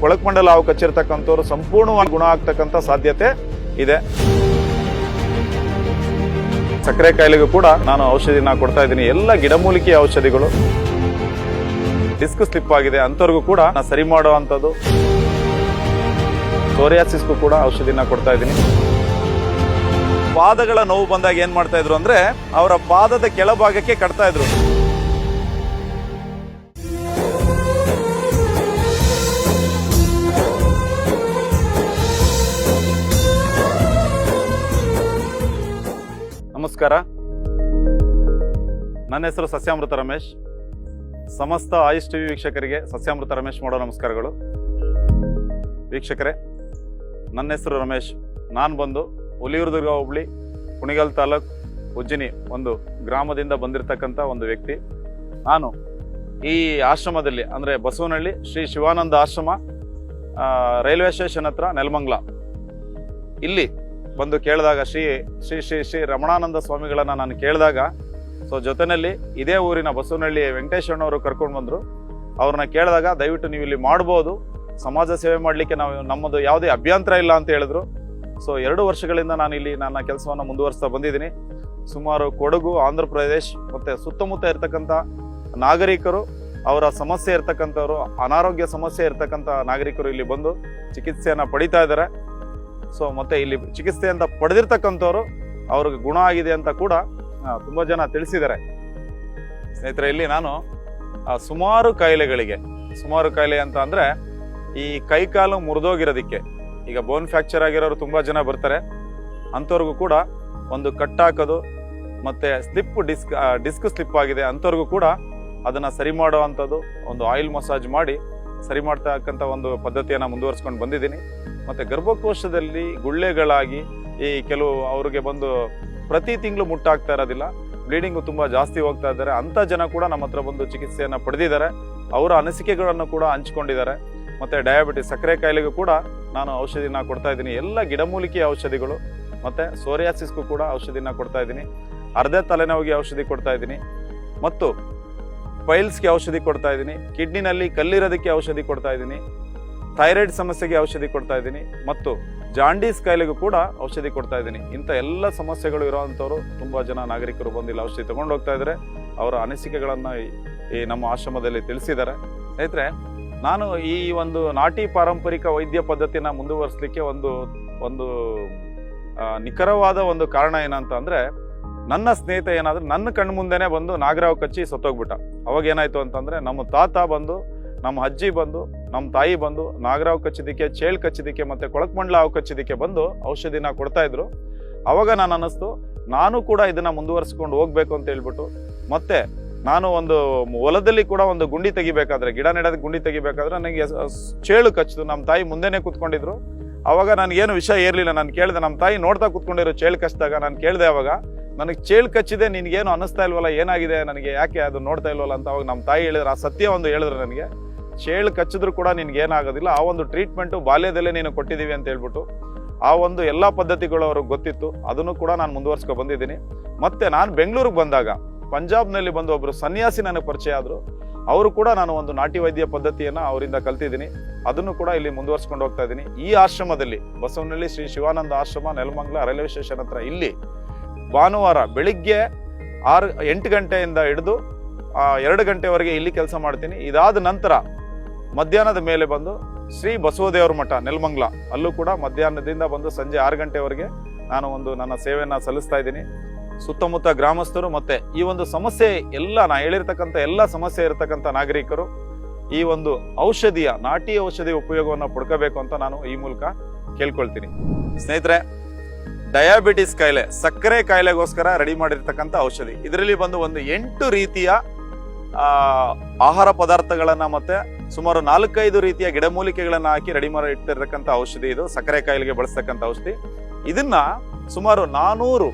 ಕೊಳಕಮಂಡಲ ಹಾವು ಕಚ್ಚಿರ್ತಕ್ಕಂಥವ್ರು ಸಂಪೂರ್ಣವಾಗಿ ಗುಣ ಆಗ್ತಕ್ಕಂಥ ಸಾಧ್ಯತೆ ಇದೆ. ಸಕ್ಕರೆ ಕಾಯಿಲೆಗೂ ಕೂಡ ನಾನು ಔಷಧಿನ ಕೊಡ್ತಾ ಇದ್ದೀನಿ. ಎಲ್ಲ ಗಿಡಮೂಲಿಕೆ ಔಷಧಿಗಳು. ಡಿಸ್ಕ್ ಸ್ಲಿಪ್ ಆಗಿದೆ. ಅಂಥವ್ರಿಗೂ ಕೂಡ ನಾನು ಸರಿ ಮಾಡುವಂಥದ್ದು ಸೋರಿಯಾಸಿಸ್ಗೂ ಕೂಡ ಔಷಧಿನ ಕೊಡ್ತಾ ಇದ್ದೀನಿ. ಪಾದಗಳ ನೋವು ಬಂದಾಗ ಏನ್ ಮಾಡ್ತಾ ಇದ್ರು ಅಂದ್ರೆ ಅವರ ಪಾದದ ಕೆಳಭಾಗಕ್ಕೆ ಕಟ್ತಾ ಇದ್ರು. ನಮಸ್ಕಾರ. ನನ್ನ ಹೆಸರು ಸಸ್ಯಾಮೃತ ರಮೇಶ್. ಸಮಸ್ತ ಆಯುಷ್ ಟಿವಿ ವೀಕ್ಷಕರಿಗೆ ಸಸ್ಯಾಮೃತ ರಮೇಶ್ ಮಾಡೋ ನಮಸ್ಕಾರಗಳು. ವೀಕ್ಷಕರೇ, ನನ್ನ ಹೆಸರು ರಮೇಶ್. ನಾನು ಬಂದು ಹುಲಿಯೂರುದುರ್ಗ ಹೋಬಳಿ, ಕುಣಿಗಲ್ ತಾಲೂಕು ಉಜ್ಜಿನಿ ಒಂದು ಗ್ರಾಮದಿಂದ ಬಂದಿರತಕ್ಕಂಥ ಒಂದು ವ್ಯಕ್ತಿ. ನಾನು ಈ ಆಶ್ರಮದಲ್ಲಿ, ಅಂದರೆ ಬಸವನಹಳ್ಳಿ ಶ್ರೀ ಶಿವಾನಂದ ಆಶ್ರಮ ರೈಲ್ವೆ ಸ್ಟೇಷನ್ ಹತ್ರ ನೆಲಮಂಗ್ಲ. ಇಲ್ಲಿ ಬಂದು ಕೇಳಿದಾಗ ಶ್ರೀ ಶ್ರೀ ಶ್ರೀ ಶ್ರೀ ರಮಣಾನಂದ ಸ್ವಾಮಿಗಳನ್ನ ನಾನು ಕೇಳಿದಾಗ ಸೊ ಜೊತೆಯಲ್ಲಿ ಇದೇ ಊರಿನ ಬಸವನಹಳ್ಳಿ ವೆಂಕಟೇಶಣ್ಣವರು ಕರ್ಕೊಂಡು ಬಂದರು. ಅವ್ರನ್ನ ಕೇಳಿದಾಗ ದಯವಿಟ್ಟು ನೀವು ಇಲ್ಲಿ ಮಾಡ್ಬೋದು. ಸಮಾಜ ಸೇವೆ ಮಾಡಲಿಕ್ಕೆ ನಾವು ನಮ್ಮದು ಯಾವುದೇ ಅಭ್ಯಂತರ ಇಲ್ಲ ಅಂತ ಹೇಳಿದ್ರು. ಸೊ ಎರಡು ವರ್ಷಗಳಿಂದ ನಾನು ಇಲ್ಲಿ ನನ್ನ ಕೆಲಸವನ್ನು ಮುಂದುವರಿಸ್ತಾ ಬಂದಿದ್ದೀನಿ. ಸುಮಾರು ಕೊಡಗು ಆಂಧ್ರ ಪ್ರದೇಶ್ ಮತ್ತು ಸುತ್ತಮುತ್ತ ಇರ್ತಕ್ಕಂಥ ನಾಗರಿಕರು, ಅವರ ಸಮಸ್ಯೆ ಇರ್ತಕ್ಕಂಥವ್ರು, ಅನಾರೋಗ್ಯ ಸಮಸ್ಯೆ ಇರ್ತಕ್ಕಂಥ ನಾಗರಿಕರು ಇಲ್ಲಿ ಬಂದು ಚಿಕಿತ್ಸೆಯನ್ನು ಪಡಿತಾ ಇದ್ದಾರೆ. ಸೊ ಮತ್ತೆ ಇಲ್ಲಿ ಚಿಕಿತ್ಸೆ ಅಂತ ಪಡೆದಿರ್ತಕ್ಕಂಥವ್ರು ಅವ್ರಿಗೆ ಗುಣ ಆಗಿದೆ ಅಂತ ಕೂಡ ತುಂಬ ಜನ ತಿಳಿಸಿದ್ದಾರೆ. ಸ್ನೇಹಿತರೆ, ಇಲ್ಲಿ ನಾನು ಸುಮಾರು ಕಾಯಿಲೆಗಳಿಗೆ, ಸುಮಾರು ಕಾಯಿಲೆ ಅಂತ ಅಂದರೆ, ಈ ಕೈಕಾಲು ಮುರಿದೋಗಿರೋದಕ್ಕೆ, ಈಗ ಬೋನ್ ಫ್ರಾಕ್ಚರ್ ಆಗಿರೋರು ತುಂಬಾ ಜನ ಬರ್ತಾರೆ. ಅಂಥವ್ರಿಗೂ ಕೂಡ ಒಂದು ಕಟ್ಟಾಕೋದು ಮತ್ತೆ ಸ್ಲಿಪ್ ಡಿಸ್ಕ್ ಡಿಸ್ಕ್ ಸ್ಲಿಪ್ ಆಗಿದೆ. ಅಂಥವ್ರಿಗೂ ಕೂಡ ಅದನ್ನ ಸರಿ ಮಾಡುವಂಥದ್ದು, ಒಂದು ಆಯಿಲ್ ಮಸಾಜ್ ಮಾಡಿ, ಸರಿ ಮಾಡ್ತಕ್ಕಂಥ ಒಂದು ಪದ್ಧತಿಯನ್ನು ಮುಂದುವರಿಸ್ಕೊಂಡು ಬಂದಿದ್ದೀನಿ. ಮತ್ತೆ ಗರ್ಭಕೋಶದಲ್ಲಿ ಗುಳ್ಳೆಗಳಾಗಿ ಈ ಕೆಲವು ಅವ್ರಿಗೆ ಬಂದು ಪ್ರತಿ ತಿಂಗಳು ಮುಟ್ಟಾಗ್ತಾ ಇರೋದಿಲ್ಲ. ಬ್ಲೀಡಿಂಗು ತುಂಬಾ ಜಾಸ್ತಿ ಹೋಗ್ತಾ ಇದ್ದಾರೆ. ಅಂತ ಜನ ಕೂಡ ನಮ್ಮ ಹತ್ರ ಬಂದು ಚಿಕಿತ್ಸೆಯನ್ನು ಪಡೆದಿದ್ದಾರೆ. ಅವರ ಅನಿಸಿಕೆಗಳನ್ನು ಕೂಡ ಹಂಚ್ಕೊಂಡಿದ್ದಾರೆ. ಮತ್ತೆ ಡಯಾಬಿಟಿಸ್, ಸಕ್ಕರೆ ಕಾಯಿಲೆಗೂ ಕೂಡ ನಾನು ಔಷಧಿನ ಕೊಡ್ತಾ ಇದ್ದೀನಿ. ಎಲ್ಲ ಗಿಡಮೂಲಿಕೆ ಔಷಧಿಗಳು, ಮತ್ತೆ ಸೋರಿಯಾಸಿಸ್ಗೂ ಕೂಡ ಔಷಧಿನ ಕೊಡ್ತಾ ಇದ್ದೀನಿ. ಅರ್ಧ ತಲೆನೋವಿಗೆ ಔಷಧಿ ಕೊಡ್ತಾ ಇದ್ದೀನಿ. ಮತ್ತು ಪೈಲ್ಸ್ಗೆ ಔಷಧಿ ಕೊಡ್ತಾ ಇದ್ದೀನಿ. ಕಿಡ್ನಿನಲ್ಲಿ ಕಲ್ಲಿರೋದಕ್ಕೆ ಔಷಧಿ ಕೊಡ್ತಾ ಇದ್ದೀನಿ. ಥೈರಾಯ್ಡ್ ಸಮಸ್ಯೆಗೆ ಔಷಧಿ ಕೊಡ್ತಾ ಇದ್ದೀನಿ ಮತ್ತು ಜಾಂಡೀಸ್ ಕಾಯಿಲೆಗೂ ಕೂಡ ಔಷಧಿ ಕೊಡ್ತಾ ಇದ್ದೀನಿ. ಇಂಥ ಎಲ್ಲ ಸಮಸ್ಯೆಗಳು ಇರೋವಂಥವ್ರು ತುಂಬ ಜನ ನಾಗರಿಕರು ಬಂದು ಇಲ್ಲಿ ಔಷಧಿ ತಗೊಂಡು ಹೋಗ್ತಾ ಇದ್ದಾರೆ. ಅವರ ಅನಿಸಿಕೆಗಳನ್ನು ಈ- ನಮ್ಮ ಆಶ್ರಮದಲ್ಲಿ ತಿಳಿಸಿದ್ದಾರೆ. ಸ್ನೇಹಿತರೆ, ನಾನು ಈ ಒಂದು ನಾಟಿ ಪಾರಂಪರಿಕ ವೈದ್ಯ ಪದ್ಧತಿನ ಮುಂದುವರಿಸಲಿಕ್ಕೆ ಒಂದು ಒಂದು ನಿಖರವಾದ ಒಂದು ಕಾರಣ ಏನಂತ ಅಂದರೆ, ನನ್ನ ಸ್ನೇಹಿತ ಏನಾದರೂ ನನ್ನ ಕಣ್ಣು ಮುಂದೆನೇ ಬಂದು ನಾಗರಾವ್ ಕಚ್ಚಿ ಸತ್ತೋಗ್ಬಿಟ್ಟ. ಅವಾಗ ಏನಾಯಿತು ಅಂತಂದರೆ, ನಮ್ಮ ತಾತ ಬಂದು, ನಮ್ಮ ಅಜ್ಜಿ ಬಂದು ನಮ್ಮ ತಾಯಿ ಬಂದು ನಾಗರಾವ್ ಕಚ್ಚಿದಕ್ಕೆ ಚೇಳ್ ಕಚ್ಚಿದಕ್ಕೆ ಮತ್ತೆ ಕೊಳಕ್ಮಂಡ್ಲ ಹಾವು ಕಚ್ಚಿದಕ್ಕೆ ಬಂದು ಔಷಧಿನ ಕೊಡ್ತಾ ಇದ್ರು. ಅವಾಗ ನಾನು ಅನ್ನಿಸ್ತು, ನಾನು ಕೂಡ ಇದನ್ನ ಮುಂದುವರಿಸ್ಕೊಂಡು ಹೋಗ್ಬೇಕು ಅಂತ ಹೇಳ್ಬಿಟ್ಟು, ಮತ್ತೆ ನಾನು ಒಂದು ಹೊಲದಲ್ಲಿ ಕೂಡ ಒಂದು ಗುಂಡಿ ತೆಗಿಬೇಕಾದ್ರೆ, ಗಿಡ ನೆಡೋದಕ್ಕೆ ಗುಂಡಿ ತೆಗಿಬೇಕಾದ್ರೆ ನನಗೆ ಚೇಳು ಕಚ್ಚಿತು. ನಮ್ಮ ತಾಯಿ ಮುಂದೆನೆ ಕೂತ್ಕೊಂಡಿದ್ರು. ಅವಾಗ ನನಗೇನು ವಿಷಯ ಇರಲಿಲ್ಲ ನಾನು ಕೇಳಿದೆ ನಮ್ಮ ತಾಯಿ ನೋಡ್ತಾ ಕೂತ್ಕೊಂಡಿರೋ ಚೇಳು ಕಚ್ಚಿದಾಗ ನಾನು ಕೇಳಿದೆ ಅವಾಗ, ನನಗೆ ಚೇಳು ಕಚ್ಚಿದೆ, ನಿನಗೇನು ಅನ್ನಿಸ್ತಾ ಇಲ್ವಲ್ಲ, ಏನಾಗಿದೆ, ನನಗೆ ಯಾಕೆ ಅದು ನೋಡ್ತಾ ಇಲ್ವಲ್ಲ? ಅಂತ ಅವಾಗ ನಮ್ಮ ತಾಯಿ ಹೇಳಿದ್ರು. ಆ ಸತ್ಯ ಒಂದು ಹೇಳಿದ್ರು ನನಗೆ. ಚೇಳು ಕಚ್ಚಿದ್ರು ಕೂಡ ನಿನ್ಗೆ ಏನಾಗೋದಿಲ್ಲ. ಆ ಒಂದು ಟ್ರೀಟ್ಮೆಂಟು ಬಾಲ್ಯದಲ್ಲೇ ನೀನು ಕೊಟ್ಟಿದ್ದೀವಿ ಅಂತ ಹೇಳ್ಬಿಟ್ಟು ಆ ಒಂದು ಎಲ್ಲ ಪದ್ಧತಿಗಳು ಅವ್ರಿಗೆ ಗೊತ್ತಿತ್ತು. ಅದನ್ನು ಕೂಡ ನಾನು ಮುಂದುವರ್ಸ್ಕೊ ಬಂದಿದ್ದೀನಿ. ಮತ್ತೆ ನಾನು ಬೆಂಗಳೂರಿಗೆ ಬಂದಾಗ ಪಂಜಾಬ್ನಲ್ಲಿ ಬಂದು ಒಬ್ಬರು ಸನ್ಯಾಸಿ ನನಗೆ ಪರಿಚಯ ಆದರು. ಅವರು ಕೂಡ ನಾನು ಒಂದು ನಾಟಿ ವೈದ್ಯ ಪದ್ಧತಿಯನ್ನು ಅವರಿಂದ ಕಲ್ತಿದ್ದೀನಿ. ಅದನ್ನು ಕೂಡ ಇಲ್ಲಿ ಮುಂದುವರ್ಸ್ಕೊಂಡು ಹೋಗ್ತಾ ಇದ್ದೀನಿ. ಈ ಆಶ್ರಮದಲ್ಲಿ ಬಸವನಹಳ್ಳಿ ಶ್ರೀ ಶಿವಾನಂದ ಆಶ್ರಮ, ನೆಲಮಂಗ್ಲ ರೈಲ್ವೆ ಸ್ಟೇಷನ್ ಹತ್ರ ಇಲ್ಲಿ ಭಾನುವಾರ ಬೆಳಿಗ್ಗೆ ಆರು ಎಂಟು ಗಂಟೆಯಿಂದ ಹಿಡಿದು ಎರಡು ಗಂಟೆವರೆಗೆ ಇಲ್ಲಿ ಕೆಲಸ ಮಾಡ್ತೀನಿ. ಇದಾದ ನಂತರ ಮಧ್ಯಾಹ್ನದ ಮೇಲೆ ಬಂದು ಶ್ರೀ ಬಸವದೇವರ ಮಠ, ನೆಲಮಂಗ್ಲ. ಅಲ್ಲೂ ಕೂಡ ಮಧ್ಯಾಹ್ನದಿಂದ ಬಂದು ಸಂಜೆ ಆರು ಗಂಟೆವರೆಗೆ ನಾನು ಒಂದು ನನ್ನ ಸೇವೆಯನ್ನು ಸಲ್ಲಿಸ್ತಾ ಇದ್ದೀನಿ. ಸುತ್ತಮುತ್ತ ಗ್ರಾಮಸ್ಥರು ಮತ್ತೆ ಈ ಒಂದು ಸಮಸ್ಯೆ ಎಲ್ಲ, ನಾ ಹೇಳಿರ್ತಕ್ಕಂಥ ಎಲ್ಲ ಸಮಸ್ಯೆ ಇರತಕ್ಕಂಥ ನಾಗರಿಕರು ಈ ಒಂದು ಔಷಧಿಯ, ನಾಟಿ ಔಷಧಿ ಉಪಯೋಗವನ್ನು ಪಡ್ಕೋಬೇಕು ಅಂತ ನಾನು ಈ ಮೂಲಕ ಕೇಳ್ಕೊಳ್ತೀನಿ. ಸ್ನೇಹಿತರೆ ಡಯಾಬಿಟಿಸ್ ಕಾಯಿಲೆ, ಸಕ್ಕರೆ ಕಾಯಿಲೆಗೋಸ್ಕರ ರೆಡಿ ಮಾಡಿರ್ತಕ್ಕಂಥ ಔಷಧಿ. ಇದರಲ್ಲಿ ಬಂದು ಒಂದು ಎಂಟು ರೀತಿಯ ಆಹಾರ ಪದಾರ್ಥಗಳನ್ನ ಮತ್ತೆ ಸುಮಾರು ನಾಲ್ಕೈದು ರೀತಿಯ ಗಿಡಮೂಲಿಕೆಗಳನ್ನ ಹಾಕಿ ರೆಡಿ ಮಾಡಿ ಇಟ್ಟಿರ್ತಕ್ಕಂಥ ಔಷಧಿ ಇದು. ಸಕ್ಕರೆ ಕಾಯಿಲೆಗೆ ಬಳಸ್ತಕ್ಕಂಥ ಔಷಧಿ. ಇದನ್ನ ಸುಮಾರು ನಾನೂರು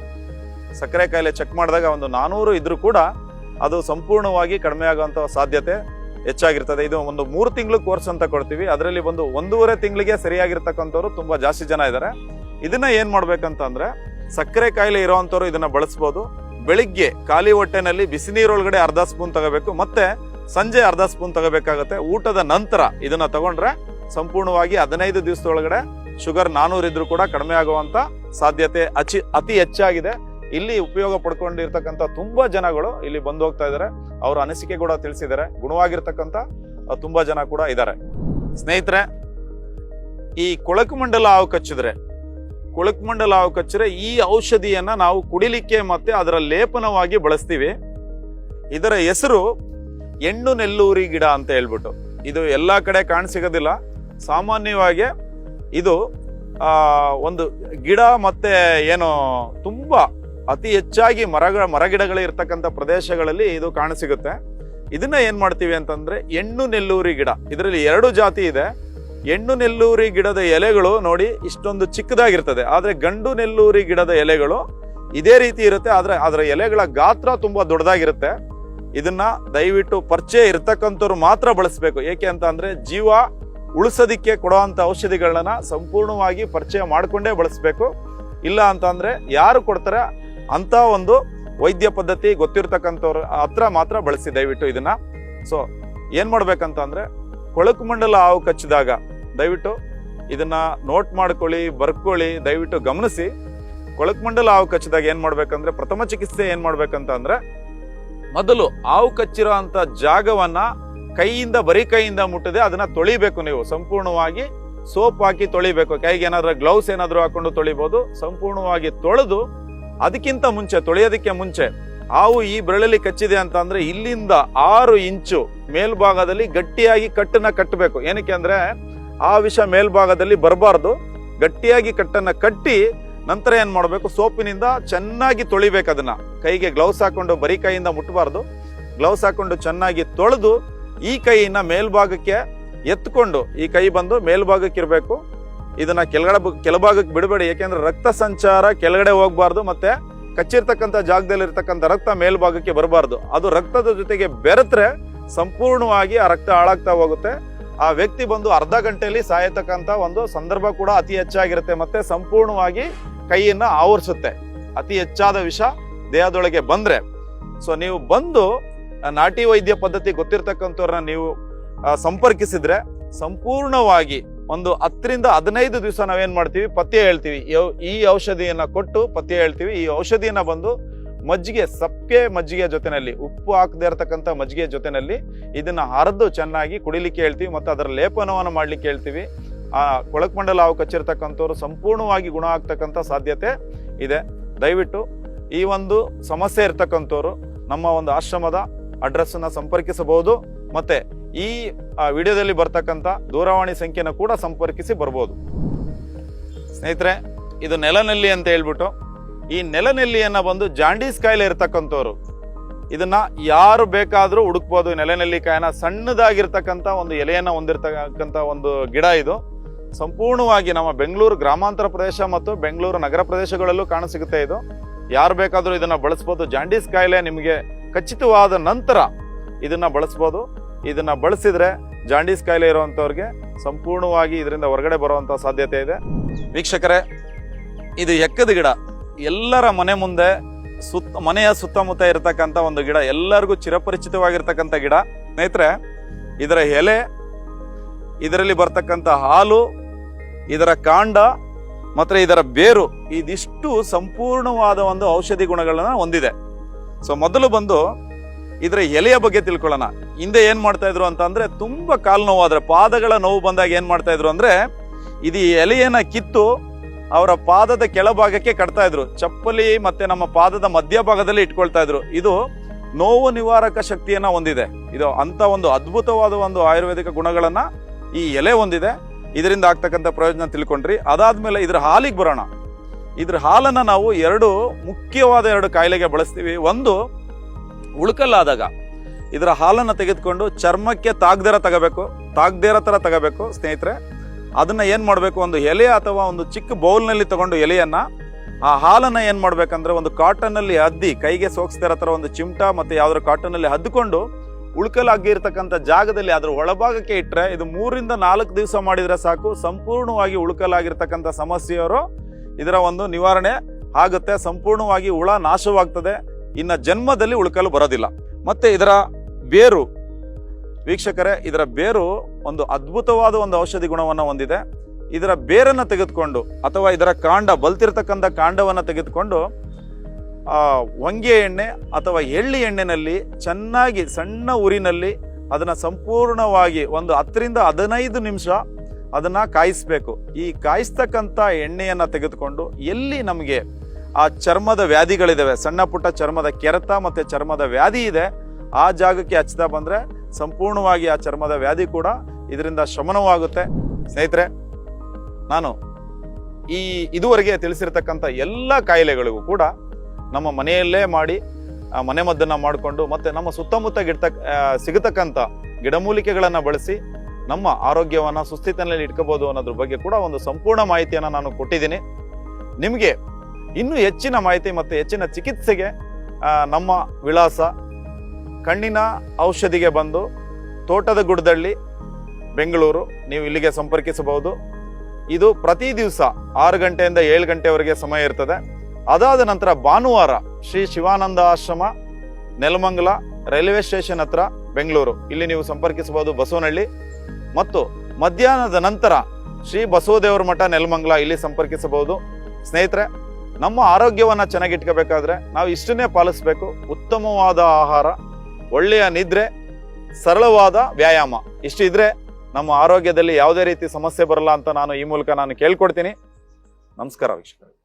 ಸಕ್ಕರೆ ಕಾಯಿಲೆ ಚೆಕ್ ಮಾಡಿದಾಗ ಒಂದು ನಾನೂರು ಇದ್ರೂ ಕೂಡ ಅದು ಸಂಪೂರ್ಣವಾಗಿ ಕಡಿಮೆ ಆಗುವಂಥ ಸಾಧ್ಯತೆ ಹೆಚ್ಚಾಗಿರ್ತದೆ. ಇದು ಒಂದು ಮೂರು ತಿಂಗಳು ಕೋರ್ಸ್ ಅಂತ ಕೊಡ್ತೀವಿ. ಅದರಲ್ಲಿ ಒಂದು ಒಂದೂವರೆ ತಿಂಗಳಿಗೆ ಸರಿಯಾಗಿರ್ತಕ್ಕಂಥವ್ರು ತುಂಬಾ ಜಾಸ್ತಿ ಜನ ಇದ್ದಾರೆ ಇದನ್ನ ಏನು ಮಾಡ್ಬೇಕಂತ ಅಂದ್ರೆ ಸಕ್ಕರೆ ಕಾಯಿಲೆ ಇರೋವಂಥವ್ರು ಇದನ್ನ ಬಳಸ್ಬೋದು. ಬೆಳಿಗ್ಗೆ ಖಾಲಿ ಹೊಟ್ಟೆನಲ್ಲಿ ಬಿಸಿ ನೀರೊಳಗಡೆ ಅರ್ಧ ಸ್ಪೂನ್ ತಗೋಬೇಕು. ಮತ್ತೆ ಸಂಜೆ ಅರ್ಧ ಸ್ಪೂನ್ ತಗೋಬೇಕಾಗತ್ತೆ. ಊಟದ ನಂತರ ಇದನ್ನ ತಗೊಂಡ್ರೆ ಸಂಪೂರ್ಣವಾಗಿ ಹದಿನೈದು ದಿವಸದೊಳಗಡೆ ಶುಗರ್ ನಾನೂರು ಇದ್ರೂ ಕೂಡ ಕಡಿಮೆ ಆಗುವಂತ ಸಾಧ್ಯತೆ ಅಚಿ, ಅತಿ ಹೆಚ್ಚಾಗಿದೆ. ಇಲ್ಲಿ ಉಪಯೋಗ ಪಡ್ಕೊಂಡಿರ್ತಕ್ಕಂಥ ತುಂಬಾ ಜನಗಳು ಇಲ್ಲಿ ಬಂದು ಹೋಗ್ತಾ ಇದ್ದಾರೆ. ಅವರ ಅನಿಸಿಕೆ ಕೂಡ ತಿಳಿಸಿದ್ದಾರೆ. ಗುಣವಾಗಿರ್ತಕ್ಕಂಥ ತುಂಬಾ ಜನ ಕೂಡ ಇದ್ದಾರೆ. ಸ್ನೇಹಿತರೆ, ಈ ಕೊಳಕು ಮಂಡಲ ಹಾವು ಕಚ್ಚಿದ್ರೆ, ಕೊಳಕು ಮಂಡಲ ಹಾವು ಕಚ್ಚಿದ್ರೆ ಈ ಔಷಧಿಯನ್ನ ನಾವು ಕುಡಿಲಿಕ್ಕೆ ಮತ್ತೆ ಅದರ ಲೇಪನವಾಗಿ ಬಳಸ್ತೀವಿ. ಇದರ ಹೆಸರು ಹೆಣ್ಣು ನೆಲ್ಲೂರಿ ಗಿಡ ಅಂತ ಹೇಳ್ಬಿಟ್ಟು. ಇದು ಎಲ್ಲ ಕಡೆ ಕಾಣಸಿಗೋದಿಲ್ಲ ಸಾಮಾನ್ಯವಾಗಿ ಇದು ಒಂದು ಗಿಡ ಮತ್ತೆ ಏನು ತುಂಬಾ ಅತಿ ಹೆಚ್ಚಾಗಿ ಮರಗಳ ಮರಗಿಡಗಳು ಇರ್ತಕ್ಕಂಥ ಪ್ರದೇಶಗಳಲ್ಲಿ ಇದು ಕಾಣಸಿಗುತ್ತೆ ಇದನ್ನ ಏನು ಮಾಡ್ತೀವಿ ಅಂತಂದ್ರೆ ಹೆಣ್ಣು ನೆಲ್ಲೂರಿ ಗಿಡ. ಇದರಲ್ಲಿ ಎರಡು ಜಾತಿ ಇದೆ. ಹೆಣ್ಣು ನೆಲ್ಲೂರಿ ಗಿಡದ ಎಲೆಗಳು ನೋಡಿ ಇಷ್ಟೊಂದು ಚಿಕ್ಕದಾಗಿರ್ತದೆ. ಆದರೆ ಗಂಡು ನೆಲ್ಲೂರಿ ಗಿಡದ ಎಲೆಗಳು ಇದೇ ರೀತಿ ಇರುತ್ತೆ. ಆದರೆ ಅದರ ಎಲೆಗಳ ಗಾತ್ರ ತುಂಬಾ ದೊಡ್ಡದಾಗಿರುತ್ತೆ. ಇದನ್ನ ದಯವಿಟ್ಟು ಪರಿಚಯ ಇರ್ತಕ್ಕಂಥವ್ರು ಮಾತ್ರ ಬಳಸಬೇಕು. ಏಕೆ ಅಂತ ಅಂದ್ರೆ ಜೀವ ಉಳಿಸೋದಿಕ್ಕೆ ಕೊಡುವಂತ ಔಷಧಿಗಳನ್ನ ಸಂಪೂರ್ಣವಾಗಿ ಪರಿಚಯ ಮಾಡಿಕೊಂಡೇ ಬಳಸಬೇಕು. ಇಲ್ಲ ಅಂತ ಅಂದ್ರೆ ಯಾರು ಕೊಡ್ತಾರೆ ಅಂತ ಒಂದು ವೈದ್ಯ ಪದ್ಧತಿ ಗೊತ್ತಿರ್ತಕ್ಕಂಥವ್ರ ಹತ್ರ ಮಾತ್ರ ಬಳಸಿ ದಯವಿಟ್ಟು ಇದನ್ನ. ಸೊ ಏನ್ ಮಾಡ್ಬೇಕಂತ ಅಂದ್ರೆ ಕೊಳಕು ಮಂಡಲ ಹಾವು ಕಚ್ಚಿದಾಗ ದಯವಿಟ್ಟು ಇದನ್ನ ನೋಟ್ ಮಾಡ್ಕೊಳ್ಳಿ, ಬರ್ಕೊಳ್ಳಿ, ದಯವಿಟ್ಟು ಗಮನಿಸಿ. ಕೊಳಕು ಮಂಡಲ ಹಾವು ಕಚ್ಚಿದಾಗ ಏನ್ ಮಾಡ್ಬೇಕಂದ್ರೆ ಪ್ರಥಮ ಚಿಕಿತ್ಸೆ ಏನ್ ಮಾಡ್ಬೇಕಂತ ಅಂದ್ರೆ ಮೊದಲು ಹಾವು ಕಚ್ಚಿರೋ ಅಂತ ಜಾಗವನ್ನ ಕೈಯಿಂದ, ಬರೀ ಕೈಯಿಂದ ಮುಟ್ಟದೆ. ಅದನ್ನ ತೊಳಿಬೇಕು ನೀವು. ಸಂಪೂರ್ಣವಾಗಿ ಸೋಪ್ ಹಾಕಿ ತೊಳಿಬೇಕು. ಕೈಗೆ ಏನಾದ್ರೂ ಗ್ಲೌಸ್ ಏನಾದ್ರೂ ಹಾಕೊಂಡು ತೊಳಿಬಹುದು ಸಂಪೂರ್ಣವಾಗಿ ತೊಳೆದು ಅದಕ್ಕಿಂತ ಮುಂಚೆ, ತೊಳೆಯೋದಕ್ಕೆ ಮುಂಚೆ ಹಾವು ಈ ಬೆರಳಲ್ಲಿ ಕಚ್ಚಿದೆ ಅಂತ ಇಲ್ಲಿಂದ ಆರು ಇಂಚು ಮೇಲ್ಭಾಗದಲ್ಲಿ ಗಟ್ಟಿಯಾಗಿ ಕಟ್ಟನ್ನ ಕಟ್ಟಬೇಕು. ಏನಕ್ಕೆ ಅಂದ್ರೆ ಆ ವಿಷ ಮೇಲ್ಭಾಗದಲ್ಲಿ ಬರಬಾರ್ದು. ಗಟ್ಟಿಯಾಗಿ ಕಟ್ಟನ್ನ ಕಟ್ಟಿ ನಂತರ ಏನ್ ಮಾಡಬೇಕು? ಸೋಪಿನಿಂದ ಚೆನ್ನಾಗಿ ತೊಳಿಬೇಕು ಅದನ್ನ. ಕೈಗೆ ಗ್ಲೌಸ್ ಹಾಕೊಂಡು ಬರೀ ಕೈಯಿಂದ ಮುಟ್ಟಬಾರ್ದು ಗ್ಲೌಸ್ ಹಾಕೊಂಡು ಚೆನ್ನಾಗಿ ತೊಳೆದು ಈ ಕೈಯನ್ನ ಮೇಲ್ಭಾಗಕ್ಕೆ ಎತ್ಕೊಂಡು ಈ ಕೈ ಬಂದು ಮೇಲ್ಭಾಗಕ್ಕೆ ಇರಬೇಕು. ಇದನ್ನ ಕೆಳಗಡೆ ಕೆಳಭಾಗಕ್ಕೆ ಬಿಡಬೇಡಿ. ಯಾಕೆಂದ್ರೆ ರಕ್ತ ಸಂಚಾರ ಕೆಳಗಡೆ ಹೋಗ್ಬಾರ್ದು ಮತ್ತೆ ಕಚ್ಚಿರ್ತಕ್ಕಂಥ ಜಾಗದಲ್ಲಿ ಇರ್ತಕ್ಕಂಥ ರಕ್ತ ಮೇಲ್ಭಾಗಕ್ಕೆ ಬರಬಾರ್ದು. ಅದು ರಕ್ತದ ಜೊತೆಗೆ ಬೆರೆತ್ರೆ ಸಂಪೂರ್ಣವಾಗಿ ಆ ರಕ್ತ ಹಾಳಾಗ್ತಾ ಹೋಗುತ್ತೆ. ಆ ವ್ಯಕ್ತಿ ಬಂದು ಅರ್ಧ ಗಂಟೆಯಲ್ಲಿ ಸಾಯತಕ್ಕಂಥ ಒಂದು ಸಂದರ್ಭ ಕೂಡ ಅತಿ ಹೆಚ್ಚಾಗಿರುತ್ತೆ ಮತ್ತೆ ಸಂಪೂರ್ಣವಾಗಿ ಕೈಯನ್ನ ಆವರಿಸುತ್ತೆ. ಅತಿ ಹೆಚ್ಚಾದ ವಿಷ ದೇಹದೊಳಗೆ ಬಂದರೆ ಸೊ ನೀವು ಬಂದು ನಾಟಿ ವೈದ್ಯ ಪದ್ಧತಿ ಗೊತ್ತಿರ್ತಕ್ಕಂಥವ್ರನ್ನ ನೀವು ಸಂಪರ್ಕಿಸಿದ್ರೆ ಸಂಪೂರ್ಣವಾಗಿ ಒಂದು ಹತ್ತರಿಂದ ಹದಿನೈದು ದಿವಸ ನಾವೇನು ಮಾಡ್ತೀವಿ? ಪಥ್ಯ ಹೇಳ್ತೀವಿ. ಈ ಔಷಧಿಯನ್ನು ಕೊಟ್ಟು ಪಥ್ಯ ಹೇಳ್ತೀವಿ. ಈ ಔಷಧಿಯನ್ನು ಬಂದು ಮಜ್ಜಿಗೆ ಸಪ್ಪೆ ಮಜ್ಜಿಗೆ ಜೊತೆನಲ್ಲಿ, ಉಪ್ಪು ಹಾಕದೇ ಇರತಕ್ಕಂಥ ಮಜ್ಜಿಗೆ ಜೊತೆನಲ್ಲಿ ಇದನ್ನು ಹರಿದು ಚೆನ್ನಾಗಿ ಕುಡಿಲಿಕ್ಕೆ ಹೇಳ್ತೀವಿ ಮತ್ತು ಅದರ ಲೇಪನವನ್ನು ಮಾಡಲಿಕ್ಕೆ ಹೇಳ್ತೀವಿ. ಆ ಕೊಳಕಮಂಡಲ ಹಾವು ಕಚ್ಚಿರ್ತಕ್ಕಂಥವ್ರು ಸಂಪೂರ್ಣವಾಗಿ ಗುಣ ಆಗ್ತಕ್ಕಂಥ ಸಾಧ್ಯತೆ ಇದೆ. ದಯವಿಟ್ಟು ಈ ಒಂದು ಸಮಸ್ಯೆ ಇರ್ತಕ್ಕಂಥವ್ರು ನಮ್ಮ ಒಂದು ಆಶ್ರಮದ ಅಡ್ರೆಸ್ ಅನ್ನ ಸಂಪರ್ಕಿಸಬಹುದು ಮತ್ತೆ ಈ ವಿಡಿಯೋದಲ್ಲಿ ಬರ್ತಕ್ಕಂಥ ದೂರವಾಣಿ ಸಂಖ್ಯೆನ ಕೂಡ ಸಂಪರ್ಕಿಸಿ ಬರ್ಬೋದು. ಸ್ನೇಹಿತರೆ, ಇದು ನೆಲನೆಲ್ಲಿ ಅಂತ ಹೇಳ್ಬಿಟ್ಟು ಈ ನೆಲನೆಲ್ಲಿಯನ್ನ ಬಂದು ಜಾಂಡೀಸ್ ಕಾಯಿಲೆ ಇರ್ತಕ್ಕಂಥವ್ರು, ಇದನ್ನ ಯಾರು ಬೇಕಾದ್ರೂ ಹುಡುಕ್ಬೋದು. ನೆಲನೆಲ್ಲಿ ನೆಲನೆಲ್ಲಿಕಾಯನ ಸಣ್ಣದಾಗಿರ್ತಕ್ಕಂಥ ಒಂದು ಎಲೆಯನ್ನ ಹೊಂದಿರತಕ್ಕಂಥ ಒಂದು ಗಿಡ ಇದು. ಸಂಪೂರ್ಣವಾಗಿ ನಮ್ಮ ಬೆಂಗಳೂರು ಗ್ರಾಮಾಂತರ ಪ್ರದೇಶ ಮತ್ತು ಬೆಂಗಳೂರು ನಗರ ಪ್ರದೇಶಗಳಲ್ಲೂ ಕಾಣಸಿಗುತ್ತೆ ಇದು. ಯಾರು ಬೇಕಾದರೂ ಇದನ್ನು ಬಳಸ್ಬೋದು. ಜಾಂಡೀಸ್ ಕಾಯಿಲೆ ನಿಮಗೆ ಖಚಿತವಾದ ನಂತರ ಇದನ್ನು ಬಳಸ್ಬೋದು. ಇದನ್ನು ಬಳಸಿದರೆ ಜಾಂಡೀಸ್ ಕಾಯಿಲೆ ಇರುವಂಥವ್ರಿಗೆ ಸಂಪೂರ್ಣವಾಗಿ ಇದರಿಂದ ಹೊರಗಡೆ ಬರುವಂಥ ಸಾಧ್ಯತೆ ಇದೆ. ವೀಕ್ಷಕರೇ, ಇದು ಎಕ್ಕದ ಗಿಡ. ಎಲ್ಲರ ಮನೆ ಮುಂದೆ ಸುತ್ತ, ಮನೆಯ ಸುತ್ತಮುತ್ತ ಇರತಕ್ಕಂಥ ಒಂದು ಗಿಡ. ಎಲ್ಲರಿಗೂ ಚಿರಪರಿಚಿತವಾಗಿರ್ತಕ್ಕಂಥ ಗಿಡ. ಸ್ನೇಹಿತರೆ, ಇದರ ಎಲೆ, ಇದರಲ್ಲಿ ಬರ್ತಕ್ಕಂಥ ಹಾಲು, ಇದರ ಕಾಂಡ ಮತ್ತೆ ಇದರ ಬೇರು ಇದಿಷ್ಟು ಸಂಪೂರ್ಣವಾದ ಒಂದು ಔಷಧಿ ಗುಣಗಳನ್ನ ಹೊಂದಿದೆ. ಸೊ ಮೊದಲು ಬಂದು ಇದರ ಎಲೆಯ ಬಗ್ಗೆ ತಿಳ್ಕೊಳ್ಳೋಣ. ಹಿಂದೆ ಏನ್ ಮಾಡ್ತಾ ಇದ್ರು ಅಂತ ಅಂದ್ರೆ ತುಂಬಾ ಕಾಲು ನೋವು ಆದ್ರೆ ಪಾದಗಳ ನೋವು ಬಂದಾಗ ಏನ್ ಮಾಡ್ತಾ ಇದ್ರು ಅಂದ್ರೆ ಇದು ಎಲೆಯನ್ನ ಕಿತ್ತು ಅವರ ಪಾದದ ಕೆಳಭಾಗಕ್ಕೆ ಕಟ್ತಾ ಇದ್ರು. ಚಪ್ಪಲಿ ಮತ್ತೆ ನಮ್ಮ ಪಾದದ ಮಧ್ಯಭಾಗದಲ್ಲಿ ಇಟ್ಕೊಳ್ತಾ ಇದ್ರು. ಇದು ನೋವು ನಿವಾರಕ ಶಕ್ತಿಯನ್ನ ಹೊಂದಿದೆ. ಇದು ಅಂತ ಒಂದು ಅದ್ಭುತವಾದ ಒಂದು ಆಯುರ್ವೇದಿಕ ಗುಣಗಳನ್ನ ಈ ಎಲೆ ಹೊಂದಿದೆ. ಇದರಿಂದ ಆಗ್ತಕ್ಕಂಥ ಪ್ರಯೋಜನ ತಿಳ್ಕೊಂಡ್ರಿ. ಅದಾದ್ಮೇಲೆ ಇದ್ರ ಹಾಲಿಗೆ ಬರೋಣ. ಇದ್ರ ಹಾಲನ್ನ ನಾವು ಎರಡು ಮುಖ್ಯವಾದ ಎರಡು ಕಾಯಿಲೆಗೆ ಬಳಸ್ತೀವಿ. ಒಂದು, ಉಳ್ಕಲ್ಲಾದಾಗ. ಇದರ ಹಾಲನ್ನ ತೆಗೆದುಕೊಂಡು ಚರ್ಮಕ್ಕೆ ತಾಗ್ದೇರ ತಗೋಬೇಕು. ತಾಗ್ದೇರ ತರ ತಗೋಬೇಕು ಸ್ನೇಹಿತರೆ. ಅದನ್ನ ಏನು ಮಾಡಬೇಕು? ಒಂದು ಎಲೆ ಅಥವಾ ಒಂದು ಚಿಕ್ಕ ಬೌಲ್ನಲ್ಲಿ ತಗೊಂಡು ಎಲೆಯನ್ನ ಆ ಹಾಲನ್ನ ಏನು ಮಾಡ್ಬೇಕಂದ್ರೆ ಒಂದು ಕಾಟನ್ನಲ್ಲಿ ಅದ್ದಿ, ಕೈಗೆ ಸೋಕ್ಸ್ತಿರೋ ಥರ ಒಂದು ಚಿಮಟ ಮತ್ತೆ ಯಾವುದರ ಕಾಟನ್ನಲ್ಲಿ ಹದ್ದುಕೊಂಡು ಉಳ್ಕಲಾಗಿರ್ತಕ್ಕಂಥ ಜಾಗದಲ್ಲಿ ಅದರ ಒಳಭಾಗಕ್ಕೆ ಇಟ್ಟರೆ ಇದು ಮೂರಿಂದ ನಾಲ್ಕು ದಿವಸ ಮಾಡಿದ್ರೆ ಸಾಕು. ಸಂಪೂರ್ಣವಾಗಿ ಉಳ್ಕಲಾಗಿರ್ತಕ್ಕಂಥ ಸಮಸ್ಯೆಯವರು ಇದರ ಒಂದು ನಿವಾರಣೆ ಆಗುತ್ತೆ. ಸಂಪೂರ್ಣವಾಗಿ ಹುಳ ನಾಶವಾಗ್ತದೆ. ಇನ್ನ ಜನ್ಮದಲ್ಲಿ ಉಳ್ಕಲು ಬರೋದಿಲ್ಲ. ಮತ್ತೆ ಇದರ ಬೇರು, ವೀಕ್ಷಕರೇ, ಇದರ ಬೇರು ಒಂದು ಅದ್ಭುತವಾದ ಒಂದು ಔಷಧಿ ಗುಣವನ್ನು ಹೊಂದಿದೆ. ಇದರ ಬೇರನ್ನು ತೆಗೆದುಕೊಂಡು ಅಥವಾ ಇದರ ಕಾಂಡ, ಬಲ್ತಿರ್ತಕ್ಕಂಥ ಕಾಂಡವನ್ನು ತೆಗೆದುಕೊಂಡು ಹೊಂಗೆ ಎಣ್ಣೆ ಅಥವಾ ಎಳ್ಳಿ ಎಣ್ಣೆನಲ್ಲಿ ಚೆನ್ನಾಗಿ ಸಣ್ಣ ಉರಿನಲ್ಲಿ ಅದನ್ನು ಸಂಪೂರ್ಣವಾಗಿ ಒಂದು ಹತ್ತರಿಂದ ಹದಿನೈದು ನಿಮಿಷ ಅದನ್ನ ಕಾಯಿಸಬೇಕು. ಈ ಕಾಯಿಸ್ತಕ್ಕಂಥ ಎಣ್ಣೆಯನ್ನು ತೆಗೆದುಕೊಂಡು ಎಲ್ಲಿ ನಮಗೆ ಆ ಚರ್ಮದ ವ್ಯಾಧಿಗಳಿದಾವೆ, ಸಣ್ಣ ಪುಟ್ಟ ಚರ್ಮದ ಕೆರೆತ ಮತ್ತೆ ಚರ್ಮದ ವ್ಯಾಧಿ ಇದೆ, ಆ ಜಾಗಕ್ಕೆ ಹಚ್ತಾ ಬಂದ್ರೆ ಸಂಪೂರ್ಣವಾಗಿ ಆ ಚರ್ಮದ ವ್ಯಾಧಿ ಕೂಡ ಇದರಿಂದ ಶಮನವಾಗುತ್ತೆ. ಸ್ನೇಹಿತರೆ, ನಾನು ಈ ಇದುವರೆಗೆ ತಿಳಿಸಿರ್ತಕ್ಕಂಥ ಎಲ್ಲ ಕಾಯಿಲೆಗಳಿಗೂ ಕೂಡ ನಮ್ಮ ಮನೆಯಲ್ಲೇ ಮಾಡಿ ಮನೆಮದ್ದನ್ನು ಮನೆ ಮದ್ದನ್ನ ಮಾಡಿಕೊಂಡು, ಮತ್ತೆ ನಮ್ಮ ಸುತ್ತಮುತ್ತ ಗಿಡ್ತಕ್ ಸಿಗತಕ್ಕಂಥ ಗಿಡಮೂಲಿಕೆಗಳನ್ನು ಬಳಸಿ ನಮ್ಮ ಆರೋಗ್ಯವನ್ನು ಸುಸ್ಥಿತಿನಲ್ಲಿ ಇಟ್ಕೋಬಹುದು ಅನ್ನೋದ್ರ ಬಗ್ಗೆ ಕೂಡ ಒಂದು ಸಂಪೂರ್ಣ ಮಾಹಿತಿಯನ್ನು ನಾನು ಕೊಟ್ಟಿದ್ದೀನಿ. ನಿಮಗೆ ಇನ್ನೂ ಹೆಚ್ಚಿನ ಮಾಹಿತಿ ಮತ್ತು ಹೆಚ್ಚಿನ ಚಿಕಿತ್ಸೆಗೆ ನಮ್ಮ ವಿಳಾಸ ಕಣ್ಣಿನ ಔಷಧಿಗೆ ಬಂದು ತೋಟದ ಗುಡ್ದಳ್ಳಿ ಬೆಂಗಳೂರು, ನೀವು ಇಲ್ಲಿಗೆ ಸಂಪರ್ಕಿಸಬಹುದು. ಇದು ಪ್ರತಿ ದಿವಸ ಆರು ಗಂಟೆಯಿಂದ ಏಳು ಗಂಟೆವರೆಗೆ ಸಮಯ ಇರ್ತದೆ. ಅದಾದ ನಂತರ ಭಾನುವಾರ ಶ್ರೀ ಶಿವಾನಂದ ಆಶ್ರಮ, ನೆಲಮಂಗಲ ರೈಲ್ವೆ ಸ್ಟೇಷನ್ ಹತ್ರ ಬೆಂಗಳೂರು. ಇಲ್ಲಿ ನೀವು ಸಂಪರ್ಕಿಸಬಹುದು ಬಸವನಹಳ್ಳಿ. ಮತ್ತು ಮಧ್ಯಾಹ್ನದ ನಂತರ ಶ್ರೀ ಬಸವದೇವರ ಮಠ ನೆಲಮಂಗಲ ಇಲ್ಲಿ ಸಂಪರ್ಕಿಸಬಹುದು. ಸ್ನೇಹಿತರೆ, ನಮ್ಮ ಆರೋಗ್ಯವನ್ನು ಚೆನ್ನಾಗಿಟ್ಕೋಬೇಕಾದ್ರೆ ನಾವು ಇಷ್ಟನ್ನೇ ಪಾಲಿಸಬೇಕು. ಉತ್ತಮವಾದ ಆಹಾರ, ಒಳ್ಳೆಯ ನಿದ್ರೆ, ಸರಳವಾದ ವ್ಯಾಯಾಮ. ಇಷ್ಟು ಇದ್ರೆ ನಮ್ಮ ಆರೋಗ್ಯದಲ್ಲಿ ಯಾವುದೇ ರೀತಿ ಸಮಸ್ಯೆ ಬರಲ್ಲ ಅಂತ ನಾನು ಈ ಮೂಲಕ ನಾನು ಕೇಳ್ಕೊಡ್ತೀನಿ. ನಮಸ್ಕಾರ ವೀಕ್ಷಕರೇ.